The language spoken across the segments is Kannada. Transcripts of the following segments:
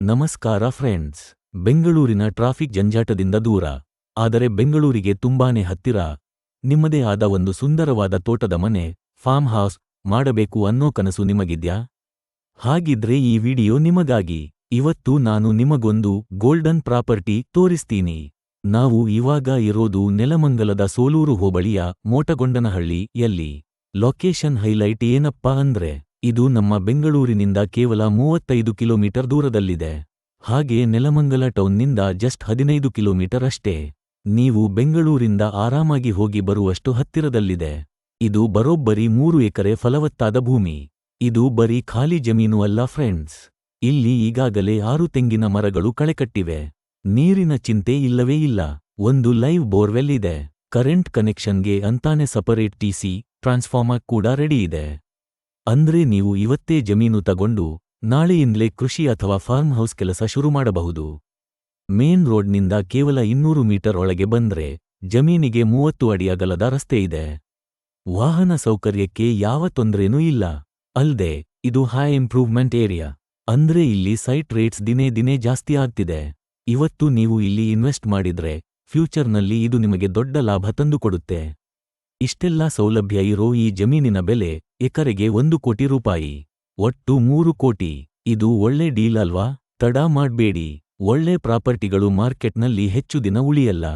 ನಮಸ್ಕಾರ ಫ್ರೆಂಡ್ಸ್. ಬೆಂಗಳೂರಿನ ಟ್ರಾಫಿಕ್ ಜಂಜಾಟದಿಂದ ದೂರ. ಆದರೆ ಬೆಂಗಳೂರಿಗೆ ತುಂಬಾನೇ ಹತ್ತಿರ. ನಿಮ್ಮದೇ ಆದ ಒಂದು ಸುಂದರವಾದ ತೋಟದ ಮನೆ ಫಾರ್ಮ್ ಹೌಸ್ ಮಾಡಬೇಕು ಅನ್ನೋ ಕನಸು ನಿಮಗಿದ್ಯಾ? ಹಾಗಿದ್ರೆ ಈ ವಿಡಿಯೋ ನಿಮಗಾಗಿ. ಇವತ್ತು ನಾನು ನಿಮಗೊಂದು ಗೋಲ್ಡನ್ ಪ್ರಾಪರ್ಟಿ ತೋರಿಸ್ತೀನಿ. ನಾವು ಇವಾಗ ಇರೋದು ನೆಲಮಂಗಲದ ಸೋಲೂರು ಹೋಬಳಿಯ ಮೋಟಗೊಂಡನಹಳ್ಳಿ ಎಲ್ಲಿ ಲೊಕೇಶನ್ ಹೈಲೈಟ್ ಏನಪ್ಪಾ ಅಂದ್ರೆ ಇದು ನಮ್ಮ ಬೆಂಗಳೂರಿನಿಂದ ಕೇವಲ ಮೂವತ್ತೈದು ಕಿಲೋಮೀಟರ್ ದೂರದಲ್ಲಿದೆ. ಹಾಗೆ ನೆಲಮಂಗಲ ಟೌನ್ನಿಂದ ಜಸ್ಟ್ ಹದಿನೈದು ಕಿಲೋಮೀಟರ್ ಅಷ್ಟೇ. ನೀವು ಬೆಂಗಳೂರಿಂದ ಆರಾಮಾಗಿ ಹೋಗಿ ಬರುವಷ್ಟು ಹತ್ತಿರದಲ್ಲಿದೆ. ಇದು ಬರೋಬ್ಬರಿ ಮೂರು ಎಕರೆ ಫಲವತ್ತಾದ ಭೂಮಿ. ಇದು ಬರೀ ಖಾಲಿ ಜಮೀನು ಅಲ್ಲ ಫ್ರೆಂಡ್ಸ್. ಇಲ್ಲಿ ಈಗಾಗಲೇ ಆರು ತೆಂಗಿನ ಮರಗಳು ಕಳೆಕಟ್ಟಿವೆ. ನೀರಿನ ಚಿಂತೆ ಇಲ್ಲವೇ ಇಲ್ಲ. ಒಂದು ಲೈವ್ ಬೋರ್ವೆಲ್ ಇದೆ. ಕರೆಂಟ್ ಕನೆಕ್ಷನ್ಗೆ ಅಂತಾನೆ ಸಪರೇಟ್ ಟಿಸಿ ಟ್ರಾನ್ಸ್ಫಾರ್ಮರ್ ಕೂಡ ರೆಡಿ ಇದೆ. ಅಂದ್ರೆ ನೀವು ಇವತ್ತೇ ಜಮೀನು ತಗೊಂಡು ನಾಳೆಯಿಂದಲೇ ಕೃಷಿ ಅಥವಾ ಫಾರ್ಮ್ ಹೌಸ್ ಕೆಲಸ ಶುರು ಮಾಡಬಹುದು. ಮೇನ್ ರೋಡ್ನಿಂದ ಕೇವಲ ಇನ್ನೂರು ಮೀಟರ್ ಒಳಗೆ ಬಂದ್ರೆ ಜಮೀನಿಗೆ ಮೂವತ್ತು ಅಡಿ ಅಗಲದ ರಸ್ತೆ ಇದೆ. ವಾಹನ ಸೌಕರ್ಯಕ್ಕೆ ಯಾವ ತೊಂದರೆನೂ ಇಲ್ಲ. ಅಲ್ದೆ, ಇದು ಹೈ ಇಂಪ್ರೂವ್ಮೆಂಟ್ ಏರಿಯಾ ಅಂದ್ರೆ ಇಲ್ಲಿ ಸೈಟ್ ರೇಟ್ಸ್ ದಿನೇ ದಿನೇ ಜಾಸ್ತಿ ಆಗ್ತಿದೆ. ಇವತ್ತು ನೀವು ಇಲ್ಲಿ ಇನ್ವೆಸ್ಟ್ ಮಾಡಿದ್ರೆ ಫ್ಯೂಚರ್ನಲ್ಲಿ ಇದು ನಿಮಗೆ ದೊಡ್ಡ ಲಾಭ ತಂದುಕೊಡುತ್ತೆ. ಇಷ್ಟೆಲ್ಲ ಸೌಲಭ್ಯ ಇರೋ ಈ ಜಮೀನಿನ ಬೆಲೆ ಎಕರೆಗೆ ಒಂದು ಕೋಟಿ ರೂಪಾಯಿ. ಒಟ್ಟು ಮೂರು ಕೋಟಿ. ಇದು ಒಳ್ಳೆ ಡೀಲ್ ಅಲ್ವಾ? ತಡ ಮಾಡ್ಬೇಡಿ. ಒಳ್ಳೆ ಪ್ರಾಪರ್ಟಿಗಳು ಮಾರ್ಕೆಟ್ನಲ್ಲಿ ಹೆಚ್ಚು ದಿನ ಉಳಿಯಲ್ಲ.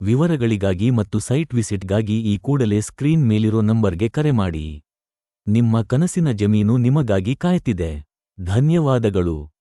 ವಿವರಗಳಿಗಾಗಿ ಮತ್ತು ಸೈಟ್ ವಿಸಿಟ್ಗಾಗಿ ಈ ಕೂಡಲೇ ಸ್ಕ್ರೀನ್ ಮೇಲಿರೋ ನಂಬರ್ಗೆ ಕರೆ ಮಾಡಿ. ನಿಮ್ಮ ಕನಸಿನ ಜಮೀನು ನಿಮಗಾಗಿ ಕಾಯ್ತಿದೆ. ಧನ್ಯವಾದಗಳು.